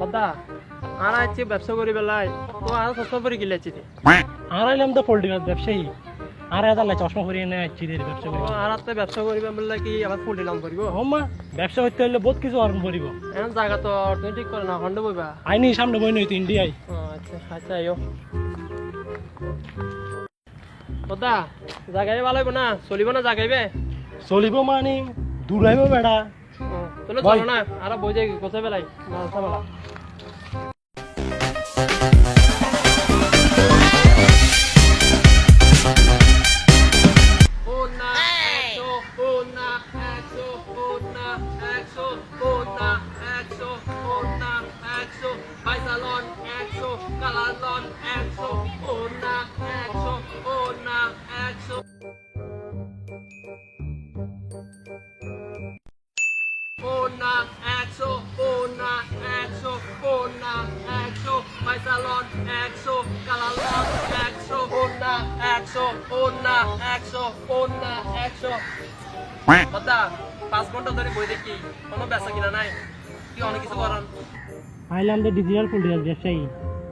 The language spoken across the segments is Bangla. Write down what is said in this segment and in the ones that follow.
বাদা আর আছে ব্যবসা করি বেলায়। তো আর সস্তা করে গিলেছি আর আইলাম তো পোল্ট্রি ব্যবসায়ী। আর এদার না চশমা পরিয়ে নেয় চিড়ের ব্যবসা করি। আর তো ব্যবসা করিবে বললে কি আবার ফুল নাম করিব? হম্মা ব্যবসা করতে হলে বহুত কিছু অর্জন করিব। এখন জায়গা তো তুমি ঠিক করে না খন্ড বইবা? আইনি সামনে বই নই তো ইন্ডিয়ায় আচ্ছা আচ্ছা আইও। বাদা জাগাইবে ভালো হইব না? চলিব না জাগাইবে? চলিব মানে দূরাইব বেড়া। ও, তাহলে চলো না আর বই যাই কোথায় বেলাই মালসা বেলা exo, একশো exo, একশো। দাদা পাঁচ ঘণ্টা ধরে বই দেখি। কোনো বেচা কিনা নাই। কি অনেক কিছু করেন হাইল্যান্ডে ডিজিটাল পোল্ট্রি ব্যবসায়ী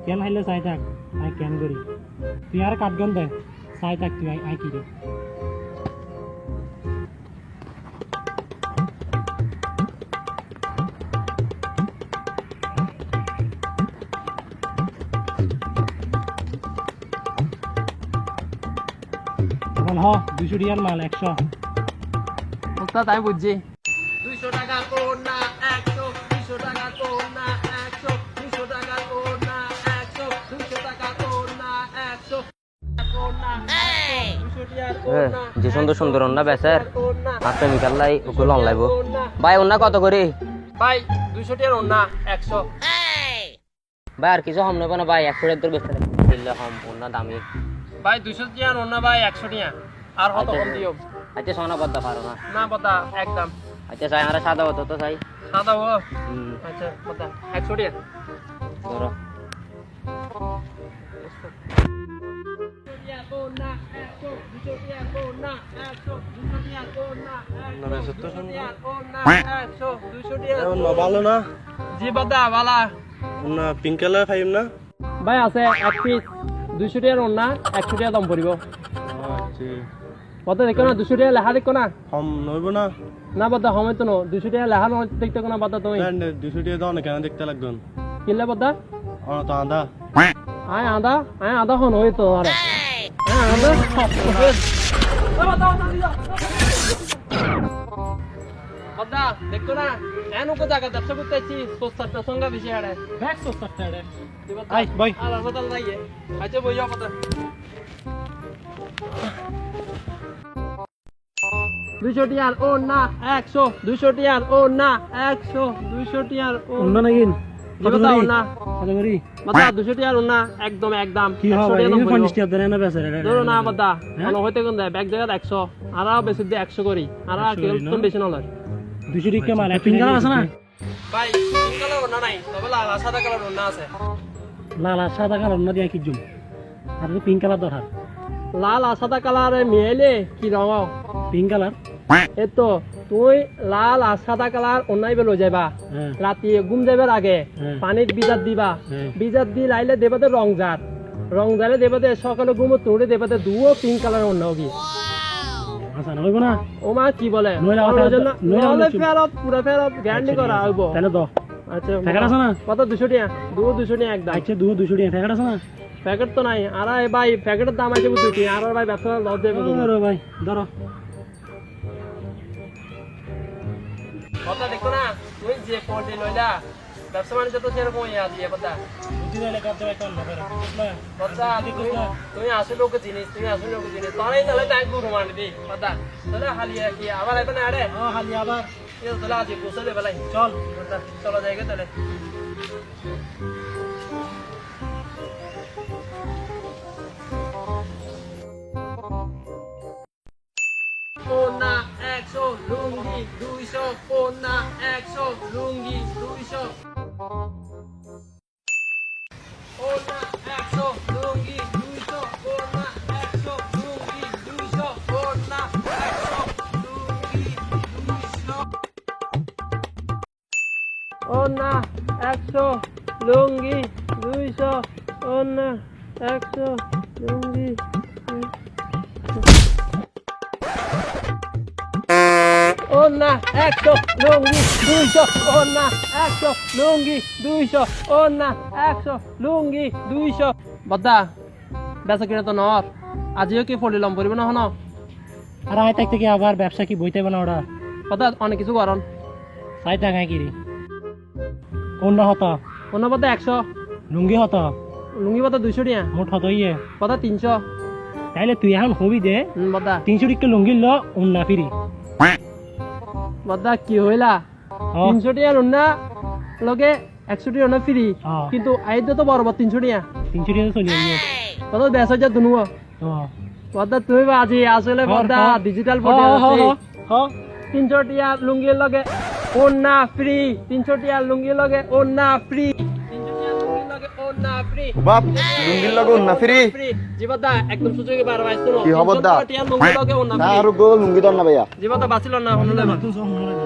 কেন হাইলে চাই থাক? আই কেন করি? তুই আর কাটগন দে চাই থাক তুই আই কি রে? হ দুশো টিয়ার মাল একশো। ওস্তাদ আমি বুঝছি। দুইশো টাকা কোনা একশো। দুইশো টাকা কোনা একশো। দুইশো টাকা কোনা একশো। দুইশো টাকা কোনা একশো। কোনা দুইশো টিয়ার হ্যাঁ, যে সুন্দর সুন্দর অন্য বেচার কোনা আর মিকাল লাই ওগুলো অন লাইব ভাই অন্য কত করে? ভাই দুইশো টিয়ার ওনা একশো। ভাই আর কিছু হম নেব না ভাই একশো তোর বেচতে হম অন্য দামি। ভাই দুইশো টিয়ার ওনা ভাই একশো টিয়া আর কত কম দিও। আচ্ছা সোনা বদ্দা পারো না। না বতা একদম। আচ্ছা চাই আমরা সাদা হতো তো চাই সাদা ও আচ্ছা একশো টিয়া ধরো। ভালো না? জি বাদা বালা। না পিঙ্ক কালার ফাইভ না? ভাই আছে এক পিস দুইশো টাকার ওনা একশো টাকা দাম পড়িব আচ্ছা। কত দেখো না দুশো টাকা লেখা দেখো না হম নইব না। না বাদা সময় তো নো দুশো টাকা লেখা নয় দেখতে না বাদা তুমি। দুশো টাকা দাও না কেন দেখতে লাগবেন কিনলে বাদা আমার তো আধা আয় আদা আয় আদা হন হই তো আরে আয় আদা বাদা দেখো না এন উকো জায়গা ব্যবসা করতে আছি সস্তাটা সঙ্গে বেশি হাড়ে ব্যাগ তো সস্তা আই আই, বই। আর আচ্ছা বই যাও বাদা দুইশো টিয়ার ও না একশো দুইশো টিয়ার ও না একশো দুইশো টিয়ার ও নাকি না। না। একদম একদম। কি একশো হবে? টাকা দাম এই পড়িব। পঞ্চাশ না বেচারে ধরো না বাদা? হইতে কোন দেয়? ব্যাগ জায়গা একশো। আর বেশি দিয়ে একশো করি। আর আর 100 কেউ করি না? বেশি নলয় দুশো টাকা মাল পিঙ্ক কালার আছে না? ভাই পিঙ্ক কালার ওনা নাই। তবে লাল সাদা কালার ওনা আছে। লাল আর সাদা কালার অন্য দিয়ে কি জুম? আর পিঙ্ক কালার দরকার লাল আর সাদা কালার মিলাইলে কি রঙ? Pink colour? এই তো তুই লাল আর সাদা কালার অন্যায় বেলো যাইবা। হ্যাঁ। রাতি ঘুম যাবার আগে হ্যাঁ। পানির বিজাত দিবা। হ্যাঁ। বিজাত দি লাইলে দেবাতে রং জাত। রং জালে দেবাতে সকালে ঘুমো তোড়ে দেবাতে দুও পিঙ্ক কালার অন্য কি? আচ্ছা না হইব না? ও মা কি বলে? ফেরত- পুরো ফেরত গ্যারান্টি করা হইব। তাহলে দো আচ্ছা প্যাকেট আছে না? কত? দুশো টাকা। দু দুশো টাকা একদম। আচ্ছা দু দুশো টাকা। প্যাকেট আছে না? প্যাকেট তো নাই। আর ভাই প্যাকেটের দাম আছে বুঝছি আর ভাই ব্যবসা লস দেবে ভাই ধরো। কথা দেখো না তুই যে পোল্ট্রি লইলা ব্যবসা বাণিজ্য তো সেরকম ইয়া দিয়ে কথা। কথা তুমি লোক জিনিস তুমি আসলে লোক জিনিস তোরাই তাহলে তাই গুরু মানবি কথা। তাহলে হালিয়া কি আবার এখন আরে? খালি আবার। তাহলে আজ চল। চলো যাইগে তাহলে। একশো কন্যা একশো লুঙ্গি দুইশো। ওনা একশো লুঙ্গি দুইশো। অন্য একশো লুঙ্গি ওনা একশো লুঙ্গি দুইশো ওনা একশো লুঙ্গি দুইশো ওনা একশো লুঙ্গি দুইশো। বদ্দা বেচা কিনা তো নর। আজিও কি ফলিলাম পরিব না? হন আর আয় থাকতে কি আবার ব্যবসা কি বইতে না ওরা বদ্দা অনেক কিছু করন। ষাট টাকায় কিরি অন্য হত? অন্য বদ্দা একশো। লুঙ্গি হত? লুঙ্গি বদ্দা দুইশো টিয়া। মোট হত ইয়ে? বদ্দা তিনশো। তাইলে তুই এখন হবি দে। বদ্দা। তিনশো টিকা লুঙ্গি ল অন্য ফিরি। বদ্দা কি হইলা? তিনশো টিয়া লুন্না লগে একশো টিয়া না ফ্রি। কিন্তু আইদ তো বরাবর তিনশো টিয়া। তিনশো টিয়া চলি বদ্দা বেশ হাজার দুনু বদা তুমি আজি আসলে বদা। ডিজিটাল। তিনশো টিয়া লুঙ্গির লগে ওন্না ফ্রি তিনশো টিয়া লুঙ্গির লগে ওন্না ফ্রি বাপ লুঙ্গির লগে উন্না ফ্রি। জীবদা একদম সুযোগে বার বাইছ তো কি খবর দা? টিয়া লুঙ্গির লগে ওন্না না আৰু গো লুঙ্গি দন না ভাইয়া। জীবদা বাঁচিল না হনুলে বা তুই শোন, মনে রাখ।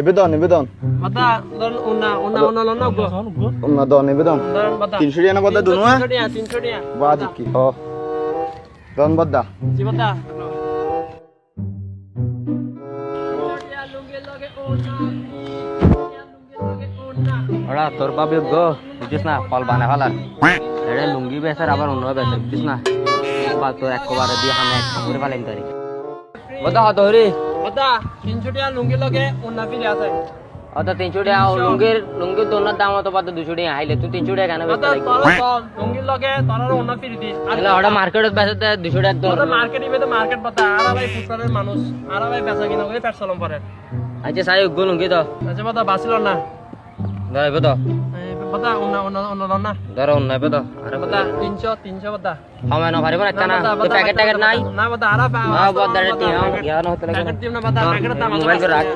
এবেদন এবেদন বাদা ধর ওন্না ওন্না ওন্না লন্না গো। শোন। উন্না দন এবেদন ধর বাদা তিনশো টিয়া না বদ্দা দুনুয়া তিনশো টিয়া তিনশো টিয়া বাজি কি? হ। দন বদ্দা জীবদা লুঙ্গির লগে ওন্না ওরা তোর পাবি গো বুঝিস না ফল বানা ফেলার এটা লুঙ্গি বেচার আবার অন্য বেচার বুঝিস না। বা তোর একবারে দিয়ে আমি এক করে ফেলাইম তারি বদা হত হরি বাদা তিনশো টিয়া লুঙ্গির লগে ওন্না ফ্রি আছে। অত তিনশো টাকা লুঙ্গির লুঙ্গির দোনার দাম অত পাতো দুশো টাকা আইলে তুই তিনশো টাকা কেন বেচতে লাগি তর তর লুঙ্গির লগে তরার ওন্না ফ্রি দিস তাহলে ওটা মার্কেটত বেচাতে দুশো টাকা দর ওটা মার্কেট ইবে তো মার্কেট বাদা আর ভাই ফুটপাতের মানুষ আর ভাই বেচা কিনা করে পেট চলম পরে আচ্ছা সাই গো লুঙ্গি তো। আচ্ছা বাদা বাঁচিল না। ওন্না না ধর অন্য আরে না একটা না প্যাকেট ট্যাকেট নাই না আর জ্ঞান হতে লাগে প্যাকেট দিম না দাম মোবাইল করে রাখ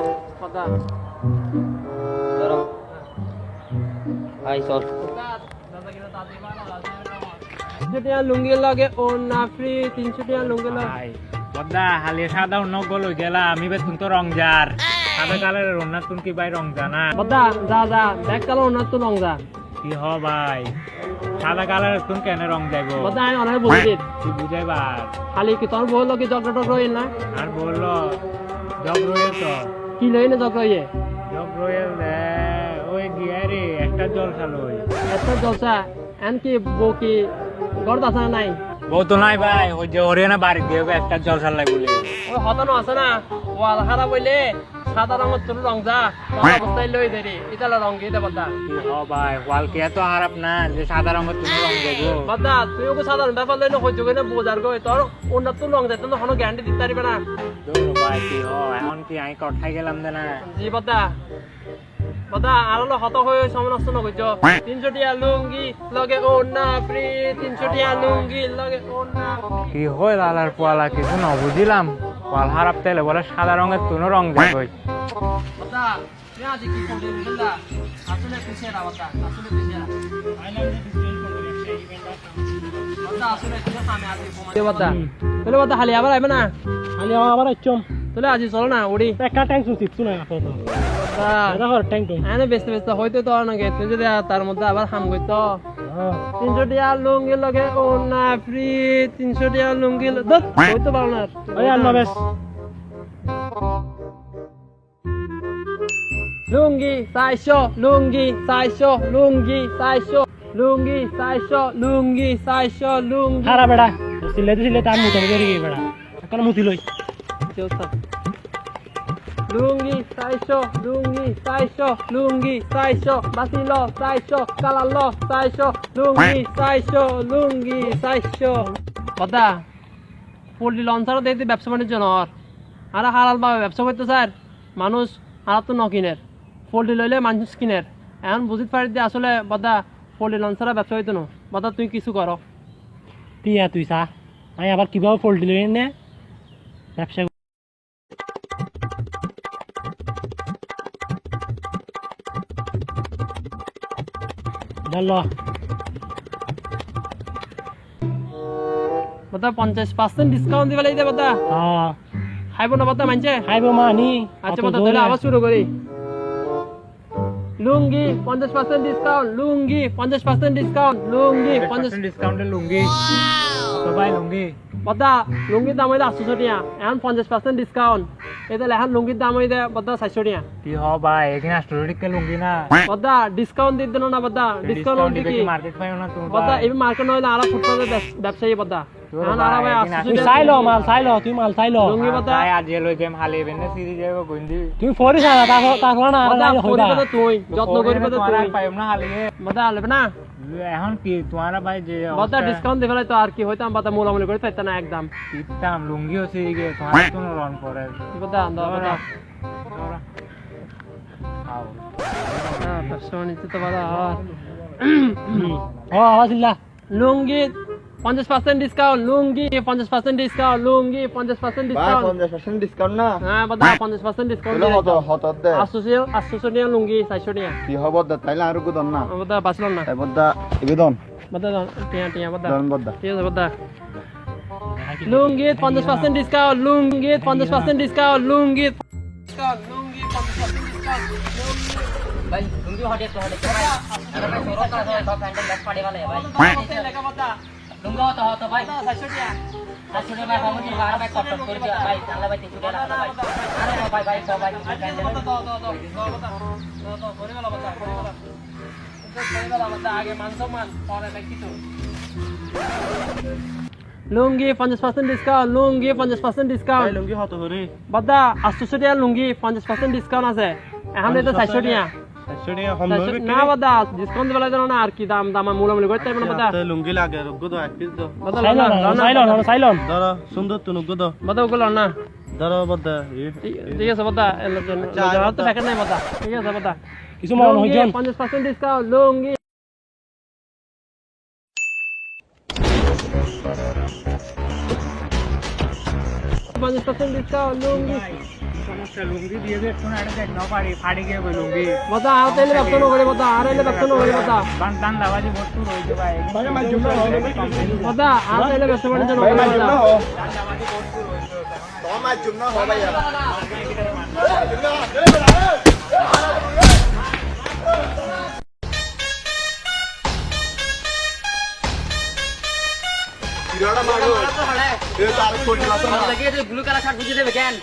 আই লুঙ্গি লাগে ফ্রি তিনশো টাকা লুঙ্গি লাগে বদ্দা হালি সাদা অন্য গলো গেলা আমি বে তুমি তো রং যার সাদা কালারের অন্য তুমি কি ভাই রং জানা? বাদা যা যা দেখ কালো ওন্না তো লং যা। কি হ ভাই সাদা কালারের তুমি কেন রং যাইবো? বাদা আমি অনেক বুঝি তুই বুঝাইবার খালি কি তোর বউ লগে জগড়া টগড়া না? আর বলল জগ রয়েল তো। কি লই না জগড়া ইয়ে জগ রয়েল দে ওই গিয়া রে একটা জল খালো এত জলসা এন কি বউ কি না নাই? বউ তো নাই ভাই ওই যে হরিয়ানা বাড়ি দিয়ে একটা জল খালাই বলে ওই হতানো আছে না ওয়াল হারা বইলে সাদা রঙের তোর রং যা তোর অবস্থায় লই দেরি ইতালা রং গিয়ে বাদা কি ভাই ওয়াল কে খারাপ না যে সাদা রঙের তুমি রং যাইবো বাদা তুই ওকে সাধারণ ব্যাপার লইলে হইজ গই না বোঝার গই তোর অন্য তো রং তো গ্যারান্টি দিতে পারবে না। দৌড় ভাই কি হ এখন কি আমি গেলাম দে না। জি বাদা আর হলো হত হয়ে সমস্ত নগজ তিনশো টিয়া লুঙ্গি লগে ওন্না ফ্রি তিনশো টিয়া লুঙ্গি লগে ওন্না কি হয় লালার পোয়ালা কিছু ন বুঝিলাম পোয়াল হারাপ তেলে বলে সাদা রঙের তুনো রং বাদা তুই আজ কি করবি বুঝলা আসলে পিছেরা বাদা আসলে পিছেরা বাদা আসলে তুই সামনে আসি বাদা? তাহলে বাদা হালি আবার আইবে না। খালি আবার আইচম তাহলে আজি চলো না উড়ি। একটা ট্যাঙ্ক সুচিত শুনে আপাতত কর ট্যাঙ্ক টুম এনে ব্যস্ত ব্যস্ত হয়তো তো নাকি তুই যদি তার মধ্যে আবার হাম করতো। তিনশো টিয়া লুঙ্গি লগে ও না ফ্রি তিনশো টিয়া লুঙ্গি ল- হইতে পারো না। ওই বেশ। লুঙ্গি চারশো লুঙ্গি চারশো লুঙ্গি চারশো লুঙ্গি চারশো লুঙ্গি চারশো লুঙ্গি। খারাপ বেড়া। আমি মুতে বেরিয়ে বেড়া। এখন মুতি লই দেখতে ব্যবসা বাণিজ্য নর। আর হালাল ভাবে ব্যবসা করতে স্যার। মানুষ আর তো নকিনের। পোল্ট্রি লইলে মানুষ কিনের। এখন বুঝিতে পারি যে আসলে বাদা পোল্ট্রি লঞ্চারা ব্যবসা হইতো না। বাদা তুই কিছু করো। আর তুই চা। আমি আবার কীভাবে পোল্ট্রি লই নে? ব্যবসা ধরল বতা পঞ্চাশ পার্সেন্ট ডিসকাউন্ট দিবে লাগবে বতা। হ্যাঁ। খাইব না বতা মানছে খাইব মানি আচ্ছা বতা তাহলে আবার শুরু করি। লুঙ্গি পঞ্চাশ পার্সেন্ট ডিসকাউন্ট লুঙ্গি পঞ্চাশ পার্সেন্ট ডিসকাউন্ট লুঙ্গি পঞ্চাশ ডিসকাউন্টে লুঙ্গি। সবাই লুঙ্গি। বদা লুঙ্গির দাম হইলে আটশো টিয়া এখন পঞ্চাশ পার্সেন্ট ডিসকাউন্ট এদের এখন লুঙ্গির দাম হইলে বদা চারশো টিয়া কি হ ভাই এখানে আস্ট্রোটিকে লুঙ্গি না। বদা ডিসকাউন্ট দিতে না বদা। ডিসকাউন্ট ডিসকাউন্ট কি মার্কেট পাই না তুমি বদা এই মার্কেট নইলে আরও ফুটপাতের ব্যবসায়ী বদা। এখন আর ভাই আটশো তুই টিয়া চাই ল মাল চাই তুই মাল চাই লুঙ্গি বদা। তাই আজ লই যাম হালে বেনে সিরি যাইব গন্দি তুই ফরি না তারপর তারপর না তুই যত্ন করিবে তো তুই। পাইম না হালে বদা আলবে না। এখন কি তোমার ভাই যে বদা ডিসকাউন্ট দিবে তো আর কি হইতাম বদা মোলামুলি করে পাইতাম না একদম। ইতাম লুঙ্গি হচ্ছে তোমার কোনো রন পরে বদা দাও বদা। আও। হ্যাঁ তো বদা ও আওয়াজ ইল্লা লুঙ্গি পঞ্চাশ পার্সেন্ট ডিসকাউন্ট লুঙ্গি পঞ্চাশ পার্সেন্ট ডিসকাউন্ট লুঙ্গি পঞ্চাশ পার্সেন্ট ডিসকাউন্ট পঞ্চাশ পার্সেন্ট ডিসকাউন্ট না? হ্যাঁ বদা পঞ্চাশ পার্সেন্ট ডিসকাউন্ট হত দে। আটশো আটশো নিয়ে লুঙ্গি চারশো নিয়ে। কি হব দে তাইলে আর গুদন না। বদা বাঁচলাম না। বদ্দা ইবেদন বদা টিয়া টিয়া বদা দন বদ্দা ঠিক আছে বদা লুঙ্গি পঞ্চাশ পার্সেন্ট ডিসকাউন্ট লুঙ্গি পঞ্চাশ পার্সেন্ট ডিসকাউন্ট লুঙ্গি লুঙ্গি পঞ্চাশ পার্সেন্ট ডিসকাউন্ট ভাই লুঙ্গি হটে তো হটে ভাই আরে ভাই সরো কা সব প্যান্ডেল ব্যাক পাড়ে वाले ভাই। লুঙ্গি হতো হতো ভাই আসলে ভাই কমিটি বার ভাই কট করে দিও ভাই তাহলে ভাই তিনশো টাকা ভাই আরে না ভাই ভাই সব ভাই প্যান্ডেল লুঙ্গি পঞ্চাশ পার্সেন্ট ডিসকাউন্ট লুঙ্গি পঞ্চাশ পার্সেন্ট ডিসকাউন্ট লুঙ্গি হত বাদা আটশো টাকা লুঙ্গি পঞ্চাশ পার্সেন্ট ডিসকাউন্ট আছে। এখন তো চারশো টাকা। বাদা ডিসকাউন্ট দিবে লাগে না আর কি দাম দাম মূলামূলি করতে পারবে না বাদা। লুঙ্গি লাগে রুগু দো এক পিস দো বাদা লও না, লও না, সাইলন ধরো সুন্দর তো নুগু দো বাদা ওগুলো না। ধরো বদ্দা ঠিক- ঠিক আছে বাদা এলো জন তো প্যাকেট নাই বাদা। ঠিক আছে বাদা। কিছু মন হইজন পঞ্চাশ পার্সেন্ট ডিসকাউন্ট লুঙ্গি পঞ্চাশ পার্সেন্ট ডিসকাউন্ট লুঙ্গি। সমস্যা লুঙ্গি দিয়ে দে কোন আড়ে দেখ না পারি ফাড়ি গিয়ে লুঙ্গি। বাদা আর তাইলে ব্যবসা না করে বাদা আর এলে ব্যবসা না করে বাদা বান টান দাবাজি বস্তু রইছে ভাই। বাদা আর তাইলে ব্যবসা বাণিজ্য না করে বাদা তোমার জন্য হো ভাইয়া কিরাড়া মারো এ তার ব্লু কালার শার্ট বুঝে দেবে কেন